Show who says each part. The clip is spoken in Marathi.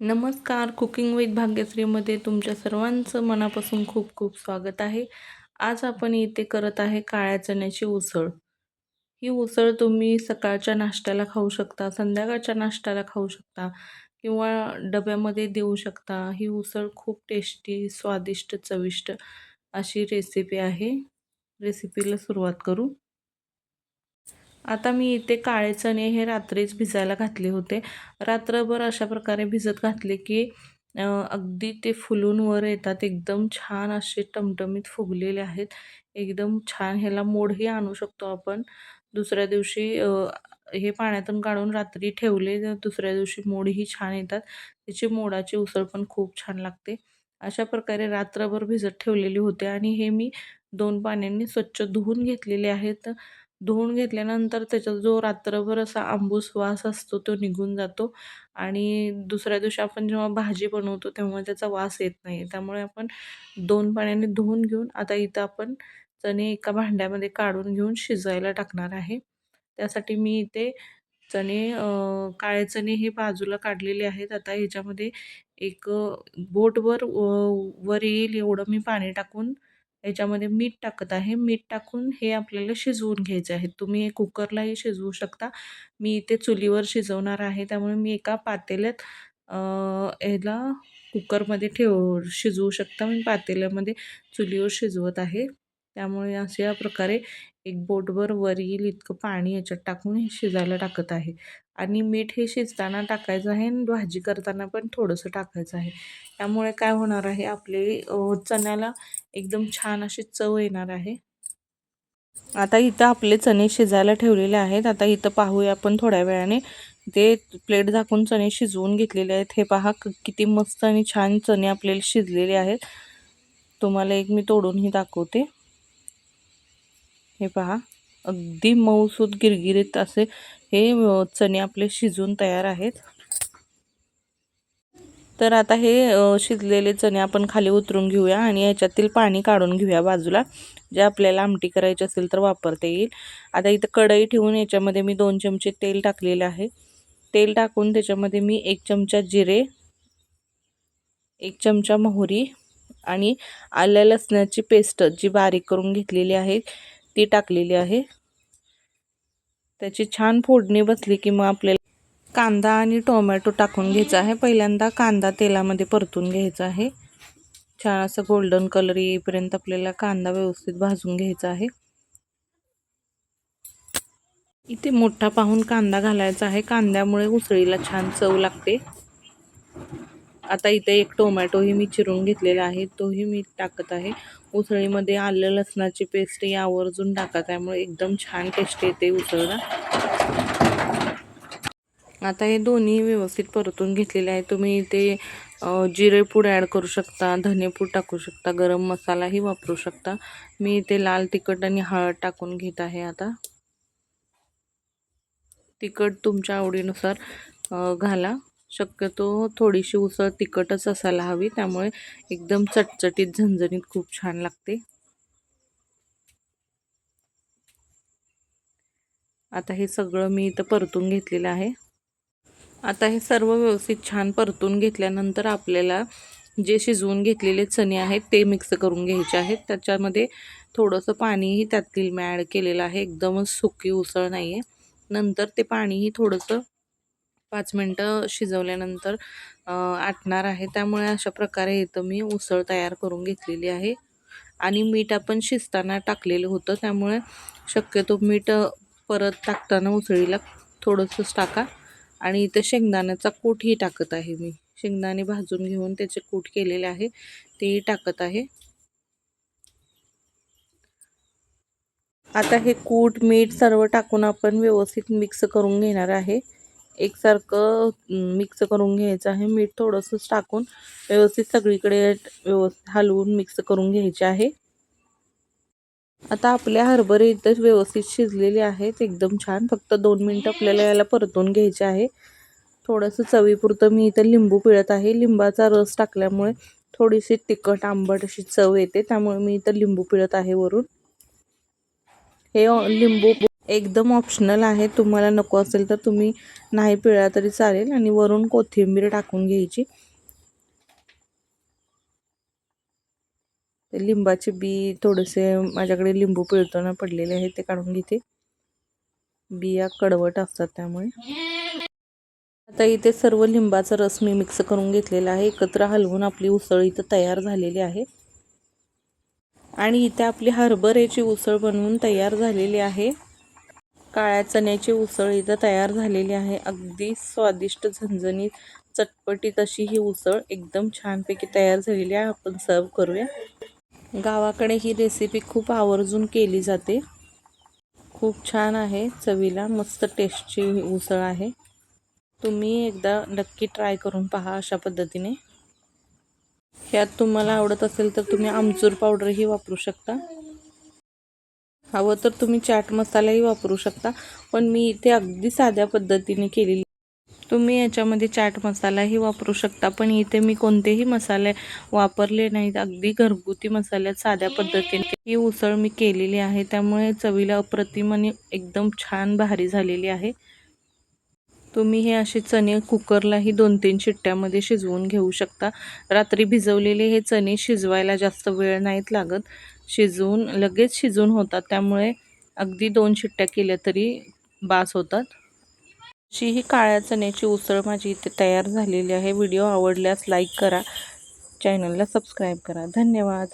Speaker 1: नमस्कार. कुकिंग विथ भाग्यश्रीमध्ये तुमच्या सर्वांचं मनापासून खूप खूप स्वागत आहे. आज आपण इथे करत आहे काळ्या चण्याची उसळ. ही उसळ तुम्ही सकाळच्या नाश्त्याला खाऊ शकता संध्याकाळच्या नाश्त्याला खाऊ शकता किंवा डब्यामध्ये देऊ शकता. ही उसळ खूप टेस्टी स्वादिष्ट चविष्ट अशी रेसिपी आहे. रेसिपीला सुरुवात करू. आता मी इथे काळे चणे हे रात्रीच भिजायला घातले होते. रात्रभर अशा प्रकारे भिजत घातले की अगदी ते फुलून वर येतात. एकदम छान असे टमटमीत फुगलेले आहेत. एकदम छान ह्याला मोडही आणू शकतो आपण. दुसऱ्या दिवशी हे पाण्यातून काढून रात्री ठेवले दुसऱ्या दिवशी मोडही छान येतात. त्याची मोडाची उसळ पण खूप छान लागते. अशा प्रकारे रात्रभर भिजत ठेवलेली होते आणि हे मी दोन पाण्यांनी स्वच्छ धुवून घेतलेले आहेत. धुवून घेतल्यानंतर त्याचा जो रात्रभर असा आंबूस वास असतो तो निघून जातो. आणि दुसऱ्या दिवशी आपण जेव्हा भाजी बनवतो तेव्हा त्याचा वास येत नाही. त्यामुळे आपण दोन पाण्याने धुवून घेऊन आता इथं आपण चणे एका भांड्यामध्ये काढून घेऊन शिजायला टाकणार आहे. त्यासाठी मी इथे चणे काळे चणे हे बाजूला काढलेले आहेत. आता ह्याच्यामध्ये एक बोटवर वर येईल एवढं मी पाणी टाकून याच्यामध्ये मीठ टाकत आहे. मीठ टाकून हे आपल्याला शिजवून घ्यायचे आहे. तुम्ही हे कुकरलाही शिजवू शकता. मी इथे चुलीवर शिजवणार आहे. त्यामुळे मी एका पातेल्यात याला कुकरमध्ये ठेव शिजवू शकता. मी पातेल्यामध्ये चुलीवर शिजवत आहे. त्यामुळे अशा प्रकारे एक बोटभर वर येईल इतकं पाणी याच्यात टाकून हे शिजायला टाकत आहे. आणि मीठ हे शिजताना टाकायचं आहे आणि भाजी करताना पण थोडंसं टाकायचं आहे. त्यामुळे काय होणार आहे आपले चण्याला एकदम छान अशी चव येणार आहे. आता इथं आपले चणे शिजायला ठेवलेले आहेत. आता इथं पाहूया आपण थोड्या वेळाने. ते प्लेट झाकून चणे शिजवून घेतलेले आहेत. हे पहा किती मस्त आणि छान चणे आपल्याला शिजलेले आहेत. तुम्हाला एक मी तोडूनही दाखवते. हे पहा अगदी मऊसूत गिरगिरीत असे हे चणे आपले शिजून तयार आहेत. तर आता हे शिजलेले चणे आपण खाली उतरून घेऊया आणि याच्यातील पाणी काढून घेऊया बाजूला. जे आपल्याला आमटी करायची असेल तर वापरता येईल. आता इथं कढई ठेवून याच्यामध्ये मी दोन चमचे तेल टाकलेले आहे. तेल टाकून त्याच्यामध्ये मी एक चमचा जिरे एक चमचा मोहरी आणि आल्या लसणाची पेस्ट जी बारीक करून घेतलेली आहे. ती टाकलेली आहे. त्याची छान फोडणी बसली की मग आपल्याला कांदा आणि टोमॅटो टाकून घ्यायचा आहे. पहिल्यांदा कांदा तेलामध्ये परतून घ्यायचा आहे. छान असं गोल्डन कलर येईपर्यंत आपल्याला कांदा व्यवस्थित भाजून घ्यायचा आहे. इथे मोठा पाहून कांदा घालायचा आहे. कांद्यामुळे उसळीला छान चव लागते. आता इथे एक टोमॅटोही मी चिरून घेतलेला आहे. तोही मी टाकत आहे. उसळीमध्ये आलं लसणाची पेस्ट आवर्जून टाका त्यामुळे एकदम छान टेस्ट येते उसळला. आता हे दोन्ही व्यवस्थित परतून घेतलेले आहे तुम्ही इथे जिरेपूड ॲड करू शकता धनेपूड टाकू शकता गरम मसालाही वापरू शकता. मी इथे लाल तिखट आणि हळद टाकून घेत आहे आता. तिखट तुमच्या आवडीनुसार घाला. शक्यतो थोडीशी उसळ तिखटच असायला हवी त्यामुळे एकदम चटचटीत झणझणीत खूप छान लागते. आता हे सगळं मी इथं परतून घेतलेलं आहे. आता हे सर्व व्यवस्थित छान परतून घेतल्यानंतर आपल्याला जे शिजवून घेतलेले चणे आहेत ते मिक्स करून घ्यायचे आहेत. त्याच्यामध्ये थोडंसं पाणीही त्यातील मी ॲड केलेलं आहे एकदमच सुकी उसळ नाही आहे नंतर ते पाणीही थोडंसं पाच मिनटं शिजवल्यानंतर आटणार आहे. त्यामुळे अशा प्रकारे इथं मी उसळ तयार करून घेतलेली आहे. आणि मीठ आपण शिजताना टाकलेलं होतं. त्यामुळे शक्यतो मीठ परत टाकताना उसळीला थोडंसंच टाका. आणि इथं शेंगदाण्याचा कूटही टाकत आहे मी. शेंगदाणे भाजून घेऊन त्याचे कूट केलेले आहे. तेही टाकत आहे. आता हे कूट मीठ सर्व टाकून आपण व्यवस्थित मिक्स करून घेणार आहे. एकसारखं मिक्स करून घ्यायचं आहे. मीठ थोडंसंच टाकून व्यवस्थित सगळीकडे व्यवस्थित हलवून मिक्स करून घ्यायचे आहे. आता आपल्या हरभरे इथं व्यवस्थित शिजलेले आहेत. एकदम छान. फक्त दोन मिनटं आपल्याला याला परतून घ्यायचे आहे. थोडंसं चवीपुरतं मी इथं लिंबू पिळत आहे. लिंबाचा रस टाकल्यामुळे थोडीशी तिखट आंबट अशी चव येते. त्यामुळे मी इथं लिंबू पिळत आहे वरून. हे लिंबू एकदम ऑप्शनल आहे. तुम्हाला नको असेल तर तुम्ही नाही पिळला तरी चालेल. आणि वरून कोथिंबीर टाकून घ्यायची. ते लिंबाचे बी थोडेसे माझ्याकडे लिंबू पिळताना पडलेले आहेत ते काढून घेते. बिया कडवट असतात त्यामुळे. आता इथे सर्व लिंबाचा रस मी मिक्स करून घेतलेला आहे. एकत्र हलवून आपली उसळ इथं तयार झालेली आहे. आणि इथे आपली हरभऱ्याची उसळ बनवून तयार झालेली आहे. काळ्या चण्याची उसळ इथं तयार झालेली आहे. अगदी स्वादिष्ट झणझणीत चटपटीत अशी ही उसळ एकदम छानपैकी तयार झालेली आहे. आपण सर्व करूया. गावाकडे ही रेसिपी खूप आवर्जून केली जाते. खूप छान आहे. चवीला मस्त टेस्टची उसळ आहे. तुम्ही एकदा नक्की ट्राय करून पहा अशा पद्धतीने. ह्यात तुम्हाला आवडत असेल तर तुम्ही आमचूर पावडरही वापरू शकता. हवं तर तुम्ही चाट मसालाही वापरू शकता पण मी इथे अगदी साध्या पद्धतीने केलेली. तुम्ही याच्यामध्ये चाट मसालाही वापरू शकता पण इथे मी कोणतेही मसाले वापरले नाहीत. अगदी घरगुती मसाल्यात साध्या पद्धतीने. ही उसळ मी केलेली आहे त्यामुळे चवीला अप्रतिम आणि एकदम छान भारी झालेली आहे. तुम्ही हे असे चणे कुकरलाही दोन तीन शिट्ट्यामध्ये शिजवून घेऊ शकता. रात्री भिजवलेले हे चणे शिजवायला जास्त वेळ नाहीत लागत. शिजवून लगेच शिजून होतात. त्यामुळे अगदी दोन शिट्ट्या केल्या तरी बास होतात. अशी ही काळ्या चण्याची उसळ माझी इथे तयार झालेली आहे. व्हिडिओ आवडल्यास लाईक करा. चॅनलला सबस्क्राईब करा. धन्यवाद.